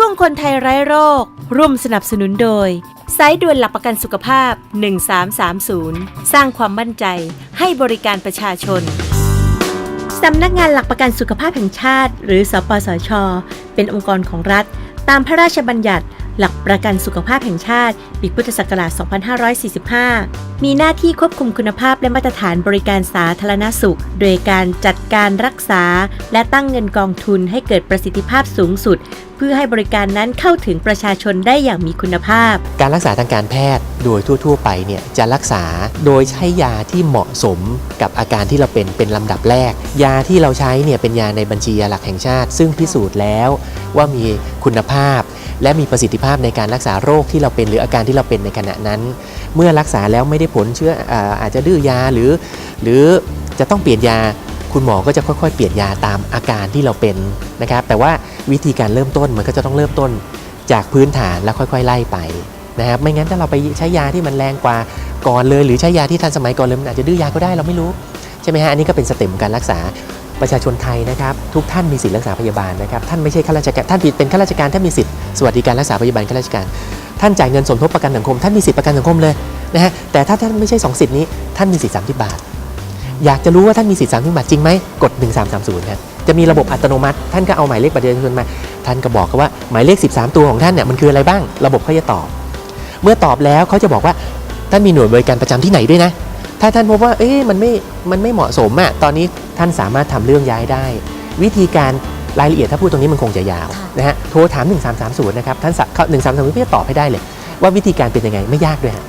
ช่วงคนไทยไร้โรค ร่วมสนับสนุนโดยสายด่วนหลักประกันสุขภาพ 1330 สร้างความมั่นใจให้บริการประชาชน สำนักงานหลักประกันสุขภาพแห่งชาติ หรือสปสช เป็นองค์กรของรัฐ ตามพระราชบัญญัติ หลักประกันสุขภาพแห่งชาติ ปีพุทธศักราช 2545 มีหน้าที่ควบคุมคุณภาพและมาตรฐานบริการสาธารณสุข โดยการจัดการรักษา และตั้งเงินกองทุนให้เกิดประสิทธิภาพสูงสุด เพื่อให้บริการนั้นเข้าถึงประชาชนได้อย่างมีคุณภาพ การรักษาทางการแพทย์โดยทั่ว ๆ ไปเนี่ยจะรักษาโดยใช้ยาที่เหมาะสมกับอาการที่เราเป็นเป็นลำดับแรก ยาที่เราใช้เนี่ยเป็นยาในบัญชียาหลักแห่งชาติ ซึ่งพิสูจน์แล้วว่ามีคุณภาพ และมีประสิทธิภาพในการรักษาโรคที่เราเป็นหรืออาการที่เราเป็นในขณะนั้น เมื่อรักษาแล้วไม่ได้ผลเชื้ออาจจะดื้อยาหรือ หรือจะต้องเปลี่ยนยา คุณหมอก็จะค่อยๆ เปลี่ยนยาตามอาการที่เราเป็นนะครับ แต่ว่าวิธีการเริ่มต้นมันก็จะต้องเริ่มต้นจากพื้นฐานแล้วค่อยๆ ไล่ไปนะครับ ไม่งั้นถ้าเราไปใช้ยาที่มันแรงกว่าก่อนเลย หรือใช้ยาที่ทันสมัยก่อนเลยมันอาจจะดื้อยาก็ได้เราไม่รู้ใช่ไหมฮะอันนี้ก็เป็นสเต็ปของการรักษาประชาชนไทยนะครับทุกท่านมีสิทธิรักษาพยาบาลนะครับท่านไม่ใช่ข้าราชการท่านเป็นข้าราชการท่านมีสิทธิ์สวัสดิการรักษาพยาบาลข้าราชการ ท่านจ่ายเงินสมทบประกันสังคม ท่านมีสิทธิประกันสังคมเลยนะฮะแต่ถ้าท่านไม่ใช่สองสิทธินี้ท่านมีสิทธิ์30บาท อยากจะรู้ว่าท่านมีสิทธิ์30บาทจริงไหมกด 1330ครับจะมีระบบอัตโนมัติ ท่านก็เอาหมายเลขบัตรประชาชนมา ท่านก็บอกเขาว่าหมายเลข 13 ตัวของท่านเนี่ยมันคืออะไรบ้าง ระบบเขาจะตอบ เมื่อตอบแล้วเขาจะบอกว่าท่านมีหน่วยบริการประจำที่ไหนด้วยนะ ถ้าท่านพบว่าเอ๊ะมันไม่มันไม่เหมาะสมอะตอนนี้ท่านสามารถทำเรื่องย้ายได้ วิธีการรายละเอียดถ้าพูดตรงนี้มันคงจะยาวค่ะนะฮะโทรถาม 1330นะครับท่านสะเขา1330ก็จะตอบให้ได้เลย ว่าวิธีการเป็นยังไงไม่ยากด้วยฮะ